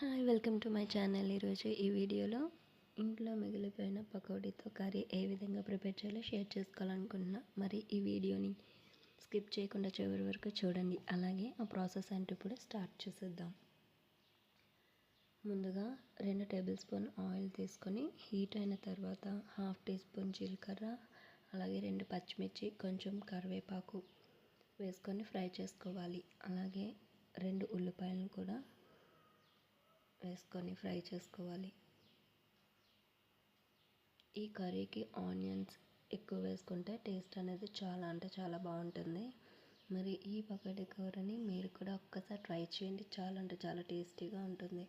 Hi welcome to my channel ఈరోజు ఈ వీడియోలో ఇంట్లో మిగిలిపోయిన పకోడీతో కర్రీ ఏ విధంగా ప్రిపేర్ చేయాలో షేర్ చేసుకోవాలనుకుంటున్నా. మరి ఈ వీడియోని స్కిప్ చేయకుండా చివరి వరకు చూడండి. అలాగే ఆ ప్రాసెస్ అంటే ఇప్పుడు స్టార్ట్ చేసేద్దాం. ముందుగా రెండు టేబుల్ స్పూన్ ఆయిల్ తీసుకొని హీట్ అయిన తర్వాత హాఫ్ టీ స్పూన్ జీలకర్ర అలాగే రెండు పచ్చిమిర్చి కొంచెం కరివేపాకు వేసుకొని ఫ్రై చేసుకోవాలి. అలాగే రెండు ఉల్లిపాయలను కూడా వేసుకొని ఫ్రై చేసుకోవాలి. ఈ కర్రీకి ఆనియన్స్ ఎక్కువ వేసుకుంటే టేస్ట్ అనేది చాలా అంటే చాలా బాగుంటుంది. మరి ఈ పకోడీ కూరని మీరు కూడా ఒక్కసారి ట్రై చేయండి. చాలా అంటే చాలా టేస్టీగా ఉంటుంది.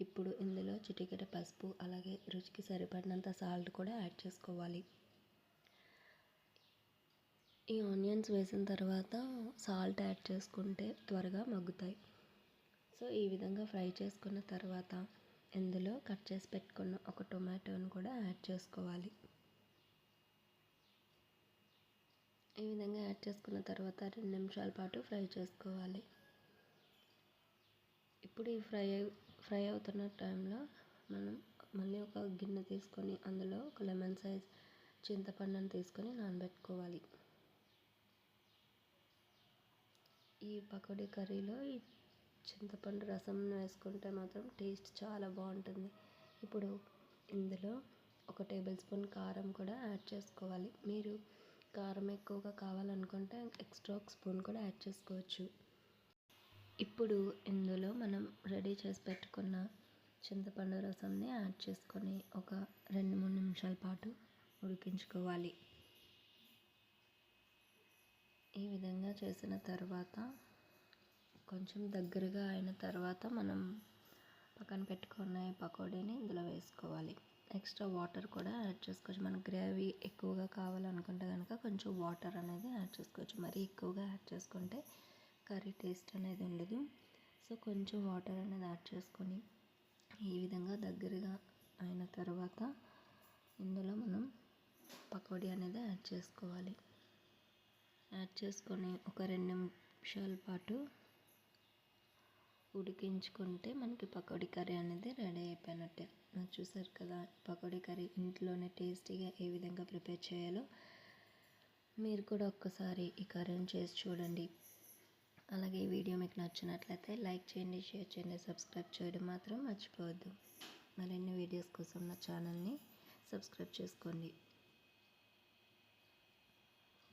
ఇప్పుడు ఇందులో చిటికెట పసుపు అలాగే రుచికి సరిపడినంత సాల్ట్ కూడా యాడ్ చేసుకోవాలి. ఈ ఆనియన్స్ వేసిన తర్వాత సాల్ట్ యాడ్ చేసుకుంటే త్వరగా మగ్గుతాయి. సో ఈ విధంగా ఫ్రై చేసుకున్న తర్వాత ఇందులో కట్ చేసి పెట్టుకున్న ఒక టొమాటోని కూడా యాడ్ చేసుకోవాలి. ఈ విధంగా యాడ్ చేసుకున్న తర్వాత రెండు నిమిషాల పాటు ఫ్రై చేసుకోవాలి. ఇప్పుడు ఈ ఫ్రై ఫ్రై అవుతున్న టైంలో మనం మళ్ళీ ఒక గిన్నె తీసుకొని అందులో ఒక లెమన్ సైజ్ చింతపండుని తీసుకొని నానబెట్టుకోవాలి. ఈ పకోడీ కర్రీలో ఈ చింతపండు రసం వేసుకుంటే మాత్రం టేస్ట్ చాలా బాగుంటుంది. ఇప్పుడు ఇందులో ఒక టేబుల్ స్పూన్ కారం కూడా యాడ్ చేసుకోవాలి. మీరు కారం ఎక్కువగా కావాలనుకుంటే ఎక్స్ట్రా ఒక స్పూన్ కూడా యాడ్ చేసుకోవచ్చు. ఇప్పుడు ఇందులో మనం రెడీ చేసి పెట్టుకున్న చింతపండు రసంని యాడ్ చేసుకొని ఒక రెండు మూడు నిమిషాల పాటు ఉడికించుకోవాలి. ఈ విధంగా చేసిన తర్వాత కొంచెం దగ్గరగా అయిన తర్వాత మనం పక్కన పెట్టుకున్న పకోడీని ఇందులో వేసుకోవాలి. ఎక్స్ట్రా వాటర్ కూడా యాడ్ చేసుకోవచ్చు. మన గ్రేవీ ఎక్కువగా కావాలనుకుంటే కనుక కొంచెం వాటర్ అనేది యాడ్ చేసుకోవచ్చు. మరీ ఎక్కువగా యాడ్ చేసుకుంటే కర్రీ టేస్ట్ అనేది ఉండదు. సో కొంచెం వాటర్ అనేది యాడ్ చేసుకొని ఈ విధంగా దగ్గరగా అయిన తర్వాత ఇందులో మనం పకోడీ అనేది యాడ్ చేసుకోవాలి. యాడ్ చేసుకొని ఒక రెండు నిమిషాల పాటు ఉడికించుకుంటే మనకి పకోడీ కర్రీ అనేది రెడీ అయిపోయినట్టే. నాకు చూసారు కదా పకోడీ కర్రీ ఇంట్లోనే టేస్టీగా ఏ విధంగా ప్రిపేర్ చేయాలో మీరు కూడా ఒక్కసారి ఈ కర్రీని చేసి చూడండి. అలాగే ఈ వీడియో మీకు నచ్చినట్లయితే లైక్ చేయండి షేర్ చేయండి సబ్స్క్రైబ్ చేయడం మాత్రం మర్చిపోవద్దు. మరిన్ని వీడియోస్ కోసం నా ఛానల్ని సబ్స్క్రైబ్ చేసుకోండి.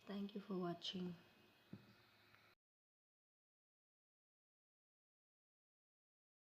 Thank you for watching.